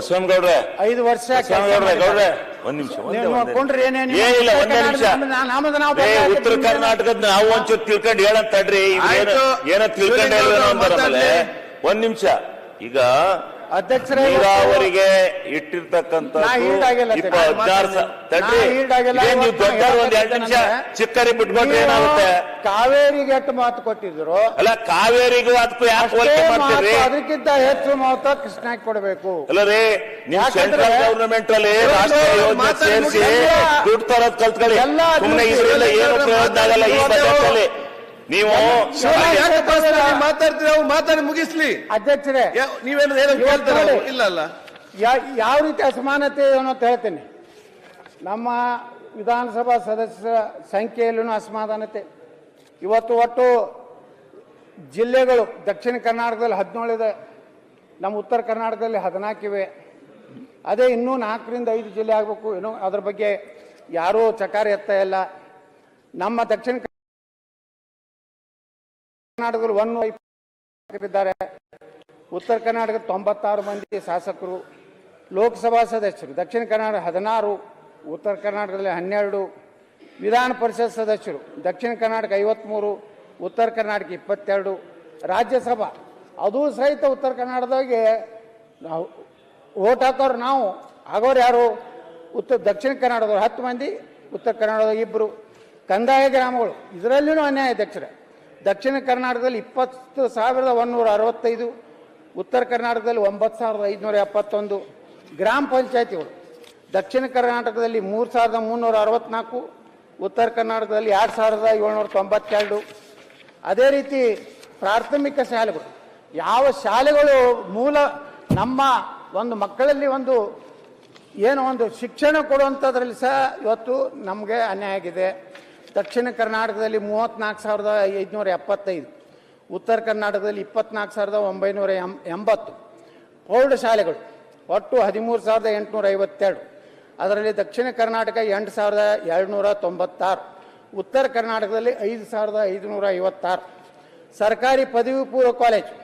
ಬಸವನಗೌಡ್ರೆ. ಐದು ವರ್ಷ ಬಸವನಗೌಡ್ರೆ ಗೌಡ್ರೆ. ಒಂದ್ ನಿಮಿಷ ಒಂದೇ ನೀವು ಒಂದೇ ನೋಡ್ಕೊಂಡ್ರೆ ಏನೇನು ನಿಮಿಷ. ಏನಿಲ್ಲ ಉತ್ತರ ಒಂದೇ ನಿಮಿಷ. ಕರ್ನಾಟಕದ ನಾವು ಏ, ಉತ್ತರ ಕರ್ನಾಟಕದ ನಾವು ಒಂಚೂರು ತಿಳ್ಕೊಂಡು ಹೇಳಂತ ತಡ್ರಿ. ಏನೋ ಆಯ್ತು. ಏನೋ ತಿಳ್ಕೊಂಡು ಶಿವಲಿಂಗ ಅಂತಾರಲ್ಲ ಒಂದ್ ನಿಮಿಷ. ಈಗ ಅಧ್ಯಕ್ಷರೇ ನೀರಾವರಿಗೆ ನಿಮಿಷ ಚಿಕ್ಕರಿ ಬಿಟ್ಕೊಂಡ್ರೆ ಏನಾಗುತ್ತೆ? ಕಾವೇರಿಗೆ ಎಷ್ಟು ಮಾತು ಕೊಟ್ಟಿದ್ರು? ಅಲ್ಲ ಕಾವೇರಿಗೂ ಅದಕ್ಕೂ ಯಾಕೆ ಹೋಲಿಕೆ ಮಾಡ್ತೀರಿ? ಅದಕ್ಕಿಂತ ಹೆಚ್ಚು ಮಾತು ಕೃಷ್ಣಾಗ್ ಕೊಡಬೇಕು. ಅಲ್ಲ ರೀ ನೀವು ಸೆಂಟ್ರಲ್ ಗವರ್ನಮೆಂಟ್ ಅಲ್ಲಿ ರಾಷ್ಟ್ರೀಯ ಯೋಜನೆ ಸೇರಿಸಿ. ದುಡ್ಡು ತರೋದ್ ಕಲ್ತ್ಕೊಳ್ಳಿ. ಎಲ್ಲ ಏನು ಪ್ರಯೋಜನ ಆಗಲ್ಲ ಈ ಬಜೆಟ್ ಅಲ್ಲಿ ನೀವು ಕಳಿಸ್ತೀರಿ? ಅವ್ರು ಮಾತಾಡಿ ಮುಗಿಸ್ಲಿ. ಅಧ್ಯಕ್ಷರೇ ನೀವೇನು ಏನೋ ಕೇಳ್ತಾರ? ಇಲ್ಲ ಅಲ್ಲ. ಯಾವ ರೀತಿ ಅಸಮಾನತೆ ಏನು ಅಂತ ಹೇಳ್ತೀನಿ. ನಮ್ಮ ವಿಧಾನಸಭಾ ಸದಸ್ಯರ ಸಂಖ್ಯೆಯಲ್ಲೂ ಅಸಮಾಧಾನತೆ ಇವತ್ತು ಒಟ್ಟು ಜಿಲ್ಲೆಗಳು ದಕ್ಷಿಣ ಕರ್ನಾಟಕದಲ್ಲಿ ಹದಿನೇಳು ಇದೆ ನಮ್ಮ ಉತ್ತರ ಕರ್ನಾಟಕದಲ್ಲಿ ಹದಿನಾಲ್ಕಿವೆ ಅದೇ ಇನ್ನೂ ನಾಲ್ಕರಿಂದ ಐದು ಜಿಲ್ಲೆ ಆಗಬೇಕು ಏನೋ ಅದ್ರ ಬಗ್ಗೆ ಯಾರೂ ಚಕಾರ ಎತ್ತ ಇಲ್ಲ. ನಮ್ಮ ದಕ್ಷಿಣ ಕರ್ನಾಟಕದಲ್ಲಿ ಒಂದು ಇದ್ದಾರೆ. ಉತ್ತರ ಕರ್ನಾಟಕ ತೊಂಬತ್ತಾರು ಮಂದಿ ಶಾಸಕರು, ಲೋಕಸಭಾ ಸದಸ್ಯರು, ದಕ್ಷಿಣ ಕರ್ನಾಟಕ ಹದಿನಾರು, ಉತ್ತರ ಕರ್ನಾಟಕದಲ್ಲಿ ಹನ್ನೆರಡು, ವಿಧಾನ ಪರಿಷತ್ ಸದಸ್ಯರು, ದಕ್ಷಿಣ ಕರ್ನಾಟಕ ಐವತ್ತ್ಮೂರು ಉತ್ತರ ಕರ್ನಾಟಕ ಇಪ್ಪತ್ತೆರಡು, ರಾಜ್ಯಸಭಾ, ಅದು ಸಹಿತ ಉತ್ತರ ಕರ್ನಾಟಕದಾಗೆ ನಾವು ಓಟ್ ಹಾಕೋರು ನಾವು. ಆಗೋರು ಯಾರು? ಉತ್ತರ, ದಕ್ಷಿಣ ಕನ್ನಡದವ್ರು ಹತ್ತು ಮಂದಿ, ಉತ್ತರ ಕನ್ನಡದ ಇಬ್ಬರು ಕಂದಾಯ ಗ್ರಾಮಗಳು, ಇದರಲ್ಲಿನೂ ಅನ್ಯಾಯ ಅಧ್ಯಕ್ಷರೇ ದಕ್ಷಿಣ ಕರ್ನಾಟಕದಲ್ಲಿ ಇಪ್ಪತ್ತು ಸಾವಿರದ ಒಂದೂರ ಅರವತ್ತೈದು, ಉತ್ತರ ಕರ್ನಾಟಕದಲ್ಲಿ ಒಂಬತ್ತು ಸಾವಿರದ ಐದುನೂರ ಎಪ್ಪತ್ತೊಂದು, ಗ್ರಾಮ ಪಂಚಾಯತಿಗಳು. ದಕ್ಷಿಣ ಕರ್ನಾಟಕದಲ್ಲಿ ಮೂರು ಸಾವಿರದ ಮುನ್ನೂರ ಅರವತ್ತ್ನಾಲ್ಕು ಉತ್ತರ ಕರ್ನಾಟಕದಲ್ಲಿ ಎರಡು ಸಾವಿರದ ಏಳ್ನೂರ ತೊಂಬತ್ತೆರಡು. ಅದೇ ರೀತಿ ಪ್ರಾಥಮಿಕ ಶಾಲೆಗಳು. ಯಾವ ಶಾಲೆಗಳು ಮೂಲ ನಮ್ಮ ಒಂದು ಮಕ್ಕಳಲ್ಲಿ ಒಂದು ಏನೋ ಒಂದು ಶಿಕ್ಷಣ ಕೊಡುವಂಥದ್ರಲ್ಲಿ ಸಹ ಇವತ್ತು ನಮಗೆ ಅನ್ಯಾಯ ಆಗಿದೆ. ದಕ್ಷಿಣ ಕರ್ನಾಟಕದಲ್ಲಿ ಮೂವತ್ತ್ನಾಲ್ಕು ಸಾವಿರದ ಐದುನೂರ ಎಪ್ಪತ್ತೈದು, ಉತ್ತರ ಕರ್ನಾಟಕದಲ್ಲಿ ಇಪ್ಪತ್ನಾಲ್ಕು ಸಾವಿರದ ಒಂಬೈನೂರ ಎಂ, ಎಂಬತ್ತು. ಪ್ರೌಢಶಾಲೆಗಳು ಒಟ್ಟು ಹದಿಮೂರು ಸಾವಿರದ ಎಂಟುನೂರ ಐವತ್ತೆರಡು. ಅದರಲ್ಲಿ ದಕ್ಷಿಣ ಕರ್ನಾಟಕ ಎಂಟು ಸಾವಿರದ ಎರಡುನೂರ ತೊಂಬತ್ತಾರು, ಉತ್ತರ ಕರ್ನಾಟಕದಲ್ಲಿ ಐದು ಸಾವಿರದ ಐದುನೂರ ಐವತ್ತಾರು. ಸರ್ಕಾರಿ ಪದವಿ ಪೂರ್ವ ಕಾಲೇಜು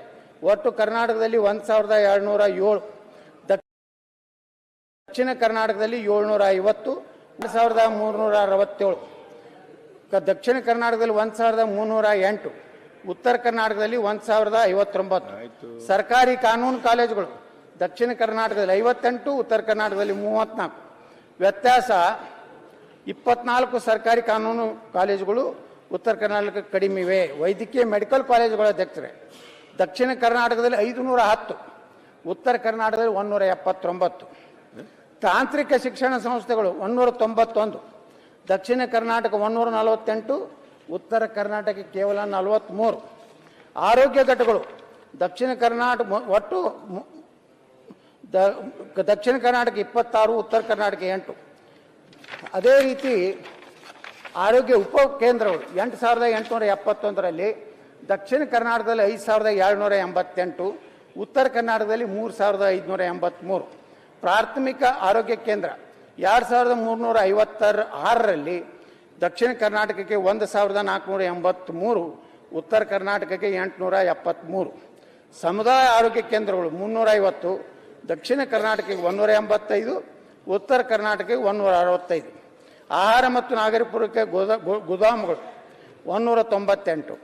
ಒಟ್ಟು ಕರ್ನಾಟಕದಲ್ಲಿ ಒಂದು ಸಾವಿರದ ಎರಡುನೂರ ಏಳು ದಕ್ಷಿಣ ಕರ್ನಾಟಕದಲ್ಲಿ ಏಳ್ನೂರ ಐವತ್ತು ಸಾವಿರದ ಮೂರುನೂರ ಅರವತ್ತೇಳು. ದಕ್ಷಿಣ ಕರ್ನಾಟಕದಲ್ಲಿ ಒಂದು ಸಾವಿರದ ಮುನ್ನೂರ ಎಂಟು ಉತ್ತರ ಕರ್ನಾಟಕದಲ್ಲಿ ಒಂದು ಸಾವಿರದ ಐವತ್ತೊಂಬತ್ತು. ಸರ್ಕಾರಿ ಕಾನೂನು ಕಾಲೇಜುಗಳು ದಕ್ಷಿಣ ಕರ್ನಾಟಕದಲ್ಲಿ ಐವತ್ತೆಂಟು ಉತ್ತರ ಕರ್ನಾಟಕದಲ್ಲಿ ಮೂವತ್ತ್ನಾಲ್ಕು. ವ್ಯತ್ಯಾಸ ಇಪ್ಪತ್ನಾಲ್ಕು ಸರ್ಕಾರಿ ಕಾನೂನು ಕಾಲೇಜುಗಳು ಉತ್ತರ ಕರ್ನಾಟಕ ಕಡಿಮೆ ಇವೆ. ವೈದ್ಯಕೀಯ ಮೆಡಿಕಲ್ ಕಾಲೇಜುಗಳ ಅಧ್ಯಕ್ಷರೇ. ದಕ್ಷಿಣ ಕರ್ನಾಟಕದಲ್ಲಿ ಐದುನೂರ ಹತ್ತು ಉತ್ತರ ಕರ್ನಾಟಕದಲ್ಲಿ ಒಂದೂರ ಎಪ್ಪತ್ತೊಂಬತ್ತು. ತಾಂತ್ರಿಕ ಶಿಕ್ಷಣ ಸಂಸ್ಥೆಗಳು ಒಂದೂರ ತೊಂಬತ್ತೊಂದು. ದಕ್ಷಿಣ ಕರ್ನಾಟಕ ಒಂದೂರ ನಲವತ್ತೆಂಟು, ಉತ್ತರ ಕರ್ನಾಟಕ ಕೇವಲ ನಲವತ್ತ್ಮೂರು ಆರೋಗ್ಯ ಘಟಕಗಳು, ದಕ್ಷಿಣ ಕರ್ನಾಟಕ ಒಟ್ಟು ದಕ್ಷಿಣ ಕರ್ನಾಟಕ ಇಪ್ಪತ್ತಾರು, ಉತ್ತರ ಕರ್ನಾಟಕ ಎಂಟು. ಅದೇ ರೀತಿ ಆರೋಗ್ಯ ಉಪ ಕೇಂದ್ರಗಳು ಎಂಟು ಸಾವಿರದ ಎಂಟುನೂರ ಎಪ್ಪತ್ತೊಂದರಲ್ಲಿ ದಕ್ಷಿಣ ಕರ್ನಾಟಕದಲ್ಲಿ ಐದು ಸಾವಿರದ ಏಳ್ನೂರ ಎಂಬತ್ತೆಂಟು, ಉತ್ತರ ಕರ್ನಾಟಕದಲ್ಲಿ ಮೂರು ಸಾವಿರದ ಐದುನೂರ ಎಂಬತ್ತ್ಮೂರು ಪ್ರಾಥಮಿಕ ಆರೋಗ್ಯ ಕೇಂದ್ರ ಎರಡು ಸಾವಿರದ ಮೂರುನೂರ ಐವತ್ತರ ಆರರಲ್ಲಿ ದಕ್ಷಿಣ ಕರ್ನಾಟಕಕ್ಕೆ ಒಂದು ಸಾವಿರದ ನಾಲ್ಕುನೂರ ಎಂಬತ್ತ್ಮೂರು ಉತ್ತರ ಕರ್ನಾಟಕಕ್ಕೆ ಎಂಟುನೂರ ಎಪ್ಪತ್ತ್ಮೂರು ಸಮುದಾಯ ಆರೋಗ್ಯ ಕೇಂದ್ರಗಳು ಮುನ್ನೂರ ಐವತ್ತು ದಕ್ಷಿಣ ಕರ್ನಾಟಕಕ್ಕೆ ಒಂದೂರ ಎಂಬತ್ತೈದು, ಉತ್ತರ ಕರ್ನಾಟಕಕ್ಕೆ ಒಂದೂರ ಅರವತ್ತೈದು. ಆಹಾರ ಮತ್ತು ನಾಗರಿಕ ಪೂರೈಕೆ ಗೋದಾಮುಗಳು ಒಂದೂರ ತೊಂಬತ್ತೆಂಟು.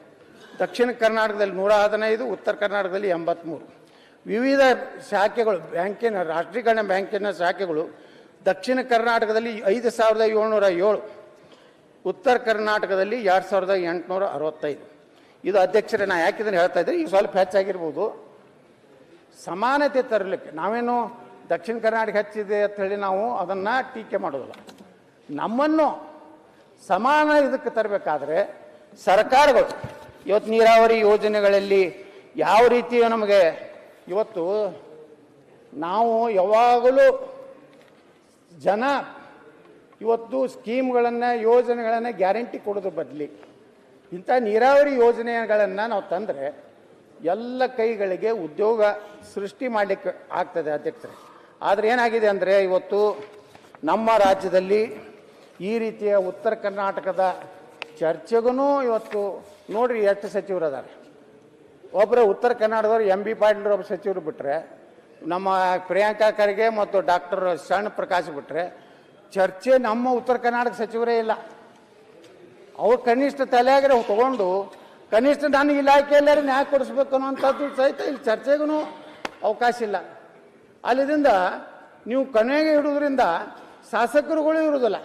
ದಕ್ಷಿಣ ಕರ್ನಾಟಕದಲ್ಲಿ ನೂರ ಹದಿನೈದು, ಉತ್ತರ ಕರ್ನಾಟಕದಲ್ಲಿ ಎಂಬತ್ತ್ಮೂರು ವಿವಿಧ ಶಾಖೆಗಳು, ಬ್ಯಾಂಕಿನ, ರಾಷ್ಟ್ರೀಕರಣ ಬ್ಯಾಂಕಿನ ಶಾಖೆಗಳು ದಕ್ಷಿಣ ಕರ್ನಾಟಕದಲ್ಲಿ ಐದು ಸಾವಿರದ ಏಳ್ನೂರ ಏಳು, ಉತ್ತರ ಕರ್ನಾಟಕದಲ್ಲಿ ಎರಡು ಸಾವಿರದ ಎಂಟುನೂರ ಅರವತ್ತೈದು. ಇದು ಅಧ್ಯಕ್ಷರೇ, ನಾ ಯಾಕೆ ಇದನ್ನು ಹೇಳ್ತಾ ಇದ್ದೆ ಈಗ ಸ್ವಲ್ಪ ಹೆಚ್ಚಾಗಿರ್ಬೋದು. ಸಮಾನತೆ ತರಲಿಕ್ಕೆ ನಾವೇನು ದಕ್ಷಿಣ ಕರ್ನಾಟಕ ಹೆಚ್ಚಿದೆ ಅಂತ ಹೇಳಿ ನಾವು ಅದನ್ನು ಟೀಕೆ ಮಾಡೋದಿಲ್ಲ. ನಮ್ಮನ್ನು ಸಮಾನ ಇದಕ್ಕೆ ತರಬೇಕಾದ್ರೆ ಸರ್ಕಾರಗಳು, ಇವತ್ತು ನೀರಾವರಿ ಯೋಜನೆಗಳಲ್ಲಿ ಯಾವ ರೀತಿ ನಮಗೆ ಇವತ್ತು ನಾವು ಯಾವಾಗಲೂ ಜನ ಇವತ್ತು ಸ್ಕೀಮ್ಗಳನ್ನು, ಯೋಜನೆಗಳನ್ನು ಗ್ಯಾರಂಟಿ ಕೊಡೋದ್ರ ಬದಲಿ. ಇಂಥ ನೀರಾವರಿ ಯೋಜನೆಗಳನ್ನು ನಾವು ತಂದರೆ ಎಲ್ಲ ಕೈಗಳಿಗೆ ಉದ್ಯೋಗ ಸೃಷ್ಟಿ ಮಾಡಲಿಕ್ಕೆ ಆಗ್ತದೆ ಅಧ್ಯಕ್ಷರೇ ಆದರೆ ಏನಾಗಿದೆ ಅಂದರೆ ಇವತ್ತು ನಮ್ಮ ರಾಜ್ಯದಲ್ಲಿ ಈ ರೀತಿಯ ಉತ್ತರ ಕರ್ನಾಟಕದ ಚರ್ಚೆಗೂ ಇವತ್ತು ನೋಡ್ರಿ ಎಷ್ಟು ಸಚಿವರು ಅದಾರೆ ಒಬ್ಬರು ಉತ್ತರ ಕರ್ನಾಟಕದವ್ರು ಎಂ ಬಿ ಪಾಟೀಲ್ರು ಒಬ್ಬ ಸಚಿವರು ಬಿಟ್ಟರೆ ನಮ್ಮ ಪ್ರಿಯಾಂಕಾ ಖರ್ಗೆ ಮತ್ತು ಡಾಕ್ಟರ್ ಶರಣ್ ಪ್ರಕಾಶ್ ಬಿಟ್ರೆ ಚರ್ಚೆ ನಮ್ಮ ಉತ್ತರ ಕರ್ನಾಟಕ ಸಚಿವರೇ ಇಲ್ಲ. ಅವ್ರು ಕನಿಷ್ಠ ತಲೆಯಾಗ್ರೆ ತಗೊಂಡು ಕನಿಷ್ಠ ನಾನು ಇಲಾಖೆಯಲ್ಲೇ ನ್ಯಾಯ ಕೊಡಿಸ್ಬೇಕು ಅನ್ನೋಂಥದ್ದು ಸಹಿತ ಇಲ್ಲಿ ಚರ್ಚೆಗೂ ಅವಕಾಶ ಇಲ್ಲ. ಅಲ್ಲಿದಿಂದ ನೀವು ಕೊನೆಗೆ ಇಡುವುದರಿಂದ ಶಾಸಕರುಗಳು ಇರುವುದಿಲ್ಲ.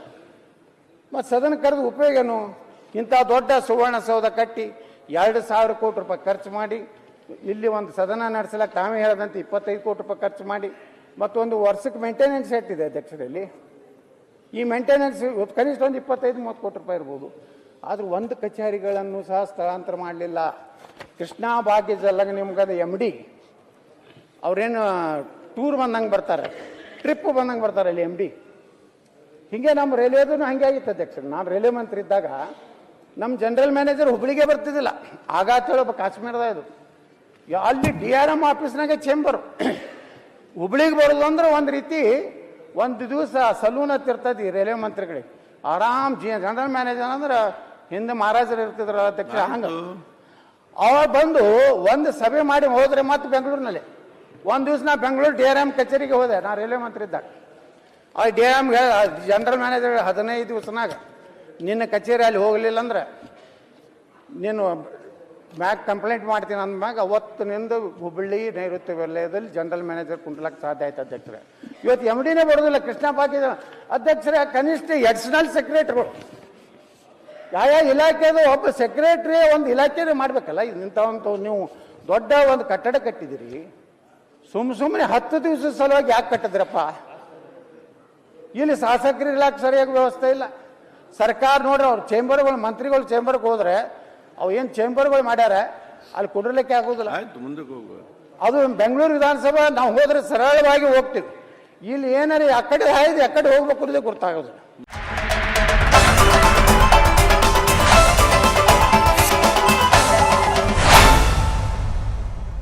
ಮತ್ತು ಸದನ ಕರೆದು ಉಪಯೋಗನು ಇಂಥ ದೊಡ್ಡ ಸುವರ್ಣಸೌಧ ಕಟ್ಟಿ ಎರಡು ಸಾವಿರ ಕೋಟಿ ರೂಪಾಯಿ ಖರ್ಚು ಮಾಡಿ ಇಲ್ಲಿ ಒಂದು ಸದನ ನಡೆಸಲಕ್ಕೆ ತಾವೇ ಹೇಳದಂತೆ ಇಪ್ಪತ್ತೈದು ಕೋಟಿ ರೂಪಾಯಿ ಖರ್ಚು ಮಾಡಿ ಮತ್ತೊಂದು ವರ್ಷಕ್ಕೆ ಮೇಂಟೆನೆನ್ಸ್ ಎಷ್ಟಿದೆ ಅಧ್ಯಕ್ಷರಲ್ಲಿ. ಈ ಮೇಂಟೆನೆನ್ಸ್ ಕನಿಷ್ಠ ಒಂದು ಇಪ್ಪತ್ತೈದು, ಮೂವತ್ತು ಕೋಟಿ ರೂಪಾಯಿ ಇರ್ಬೋದು. ಆದರೂ ಒಂದು ಕಚೇರಿಗಳನ್ನು ಸಹ ಸ್ಥಳಾಂತರ ಮಾಡಲಿಲ್ಲ. ಕೃಷ್ಣಾ ಭಾಗ್ಯ ನಿಮ್ಗೆ ನಿಮ್ಗದ ಎಂ ಡಿ ಅವ್ರೇನು ಟೂರ್ ಬಂದಂಗೆ ಬರ್ತಾರೆ. ಟ್ರಿಪ್ ಬಂದಂಗೆ ಬರ್ತಾರೆ ಅಲ್ಲಿ ಎಂ ಡಿ ಹೀಗೆ ನಮ್ಮ ರೈಲ್ವೆದೂ ಹಂಗೆ ಆಗಿತ್ತು ಅಧ್ಯಕ್ಷರು. ನಾನು ರೈಲ್ವೆ ಮಂತ್ರಿ ಇದ್ದಾಗ ನಮ್ಮ ಜನರಲ್ ಮ್ಯಾನೇಜರ್ ಹುಬ್ಳಿಗೆ ಬರ್ತಿದ್ದಿಲ್ಲ. ಆಗ ಹೇಳೋದು ಕಾಶ್ಮೀರದ ಇದು. ಅಲ್ಲಿ ಡಿ ಆರ್ ಎಂ ಆಫೀಸ್ನಾಗೆ ಚೇಂಬರು. ಹುಬ್ಳಿಗೆ ಬರೋದು ಅಂದ್ರೆ ಒಂದು ರೀತಿ ಒಂದು ದಿವಸ ಸಲೂನ್ ಹತ್ತಿರ್ತದೆ ರೈಲ್ವೆ ಮಂತ್ರಿಗಳಿಗೆ. ಆರಾಮ್ ಜಿ ಜನರಲ್ ಮ್ಯಾನೇಜರ್ ಅಂದ್ರೆ ಹಿಂದೆ ಮಹಾರಾಜರು ಇರ್ತಿದ್ರು ಅಧ್ಯಕ್ಷ ಹಂಗೆ. ಅವ ಬಂದು ಒಂದು ಸಭೆ ಮಾಡಿ ಹೋದ್ರೆ ಮತ್ತೆ ಬೆಂಗಳೂರಿನಲ್ಲಿ. ಒಂದು ದಿವಸ ನಾ ಬೆಂಗಳೂರು ಡಿ ಆರ್ ಎಂ ಕಚೇರಿಗೆ ಹೋದೆ ನಾ ರೈಲ್ವೆ ಮಂತ್ರಿ ಇದ್ದಾಗ. ಆ ಡಿ ಆರ್ ಎಮ್ಗೆ ಜನರಲ್ ಮ್ಯಾನೇಜರ್ ಹದಿನೈದು ದಿವಸನಾಗ ನಿನ್ನ ಕಚೇರಿ ಅಲ್ಲಿ ಹೋಗಲಿಲ್ಲ ಅಂದ್ರೆ ನೀನು ಮ್ಯಾಗ್ ಕಂಪ್ಲೇಂಟ್ ಮಾಡ್ತೀನಿ ಅಂದ್ಮ್ಯಾಗ ಅವತ್ತಿನಿಂದ ಹುಬ್ಬಳ್ಳಿ, ನೈಋತ್ಯ ವಲಯದಲ್ಲಿ ಜನರಲ್ ಮ್ಯಾನೇಜರ್ ಕುಂಟ್ಲಕ್ಕೆ ಸಾಧ್ಯ ಆಯ್ತು ಅಧ್ಯಕ್ಷರೇ. ಇವತ್ತು ಎಂ ಡಿನೇ ಬರೋದಿಲ್ಲ, ಕೃಷ್ಣ ಪಾಟಿ ಅಧ್ಯಕ್ಷರೇ, ಕನಿಷ್ಠ ಎಡಿಷನಲ್ ಸೆಕ್ರೆಟ್ರಿ ಯಾವ ಇಲಾಖೆದು ಒಬ್ಬ ಸೆಕ್ರೆಟ್ರಿ ಒಂದು ಇಲಾಖೆ ಮಾಡ್ಬೇಕಲ್ಲ ಇಂಥವಂತ ನೀವು ದೊಡ್ಡ ಒಂದು ಕಟ್ಟಡ ಕಟ್ಟಿದಿರಿ. ಸುಮ್ ಸುಮ್ಮನೆ ಹತ್ತು ದಿವಸದ ಸಲುವಾಗಿ ಯಾಕೆ ಕಟ್ಟಿದ್ರಪ್ಪ? ಇಲ್ಲಿ ಶಾಸಕರು ಇಲಾಖೆ ಸರಿಯಾಗಿ ವ್ಯವಸ್ಥೆ ಇಲ್ಲ. ಸರ್ಕಾರ ನೋಡ್ರಿ, ಅವ್ರು ಚೇಂಬರ್ಗಳು ಮಂತ್ರಿಗಳು ಚೇಂಬರ್ಗೆ ಹೋದ್ರೆ ಅವು ಏನು ಚೇಂಬರ್ಗಳು ಮಾಡ್ಯಾರ ಅಲ್ಲಿ ಕುಡಿರ್ಲಿಕ್ಕೆ ಆಗೋದಿಲ್ಲ. ಆಯ್ತು ಮುಂದಕ್ಕೆ ಹೋಗುವ ಅದು ಬೆಂಗಳೂರು ವಿಧಾನಸಭಾ ನಾವು ಹೋದ್ರೆ ಸರಳವಾಗಿ ಹೋಗ್ತೀವಿ. ಇಲ್ಲಿ ಏನಾರ ಆ ಕಡೆ ಹಾಯ್ದು ಆ ಕಡೆ ಹೋಗ್ಬೇಕು ಅನ್ನೋದೇ ಗೊತ್ತಾಗೋದಿಲ್ಲ